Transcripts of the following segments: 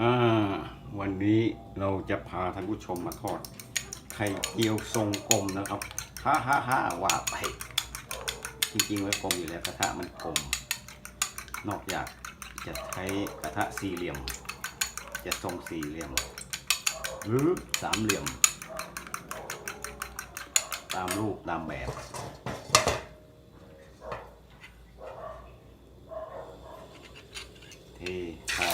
อ่าวันนี้เราจะพาท่านผู้ชมมาทอด ไข่เจียวทรงกลมนะครับฮ่าฮ่าฮ่าว่าไป จริงๆไว้กลมอยู่แล้วกระทะมันกลม นอกจากจะใช้กระทะสี่เหลี่ยม จะทรงสี่เหลี่ยม หรือสามเหลี่ยม ตามรูปตามแบบ เทไข่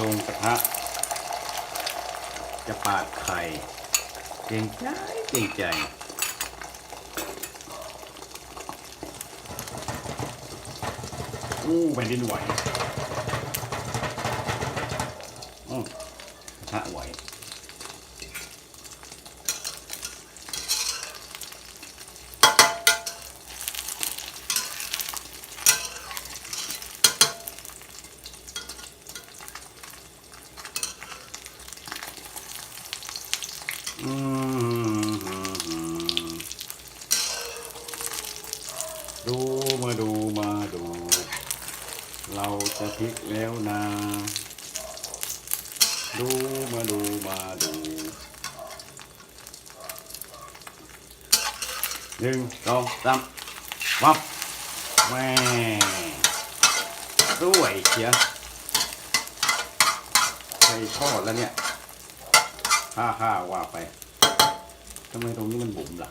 ลงกระทะ จะปาดไข่เก่งใจเก่งใจอู้แผ่นดินไหวอืมกระทะไหว อืมดู มาดูมาดู เราจะพลิกแล้วนะดูมาดูมาดูหนึ่งสองสามวับแม่สวยเชียวใส่ทอดแล้วเนี่ยห้าห้าว่าไปทำไมตรงนี้มันบุ๋มล่ะ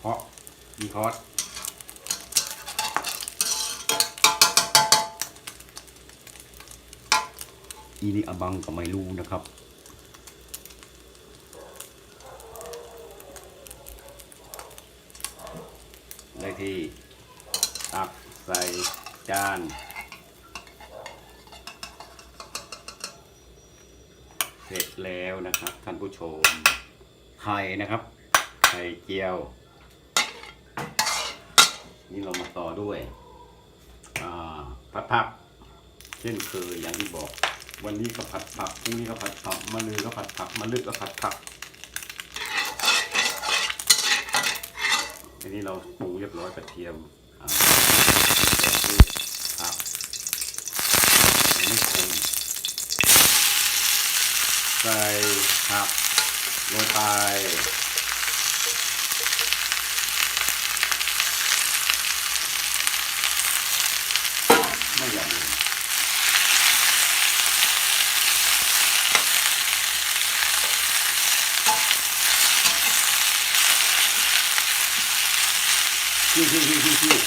เพราะมีคอส อีนี่อบังก็ไม่รู้นะครับได้ที่ตักใส่จาน เสร็จแล้วนะครับท่านผู้ชม ไข่นะครับไข่เจียว นี่เรามาต่อด้วยผัดผักเช่นเคยอย่างที่บอก วันนี้ก็ผัดผักพรุ่งนี้ก็ผัดผักมะลือก็ผัดผักมะลึกก็ผัดผักทีนี้เราปรุงเรียบร้อยกระเทียมอ่าผักไม่ปรุงใส่ผักลงไป ไม่อยากลืม คิวคิวคิวคิวคิว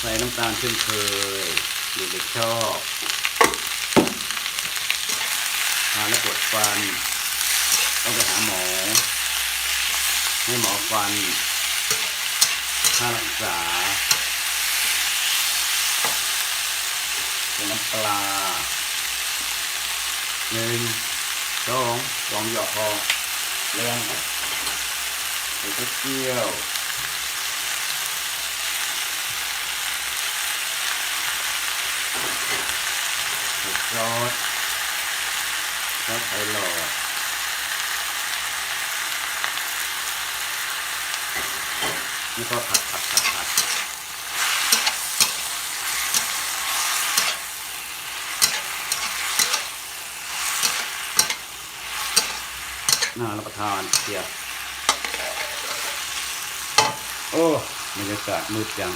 ใส่น้ำตาลเช่นเคยเด็กๆชอบทานแล้วปวดฟัน ต้องไปหาหมอ ให้หมอฟันค่ารักษาเป็นน้ำปลาหนึ่ง สองสองหยอดพอเลี้ยงใส่เต้าเจี้ยวซอสซอสไทยหล่อนี่ก็ผัดผัดผัดผัด น่ารับประทานเชียวโอ้บรรยากาศมืดจัง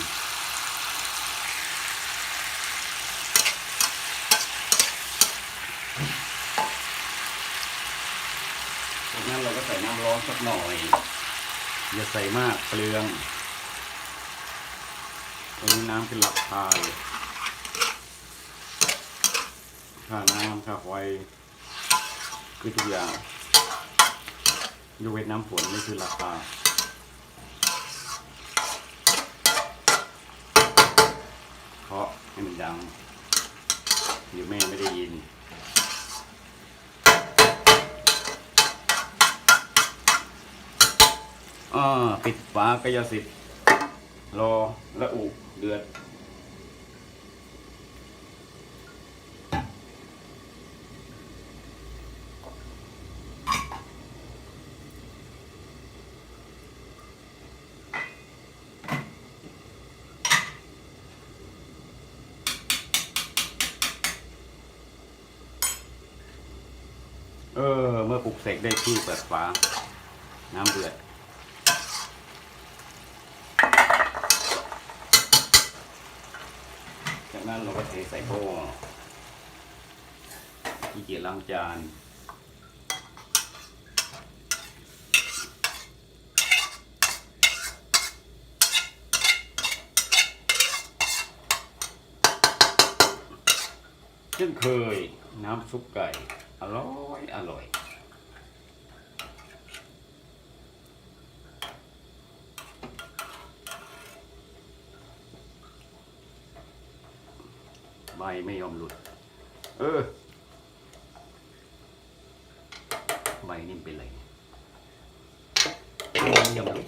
จากนั้นเราก็ใส่น้ำร้อนสักหน่อย อย่าใส่มากเปลืองตรงนี้น้ำเป็นหลักทายค่าน้ำค่าไฟคือทุกอย่าง ยกเว้นน้ำฝนนี่คือราคาเคาะให้มันดังเดี๋ยวแม่ไม่ได้ยินอ่าปิดฝากระยาสิทธิ์รอละอุเดือด อเมื่อปลุกเสกได้ที่เปิดฝาน้ำเดือด จากนั้นเราก็เทใส่โบที่เกียจล้างจานเช่นเคยน้ำซุปไก่ อร่อย อร่อย ใบไม่ยอมหลุด เออ ใบนี่เป็นไรไม่ยอมหลุด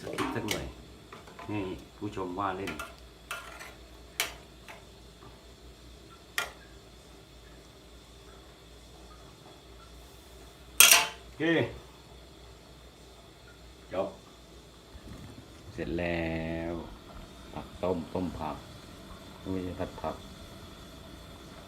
สกิดสักหน่อยนี่ผู้ชมว่าเล่นโอเคจบเสร็จแล้ว ผักต้ม ต้มผักไม่ใช่ผัดผัก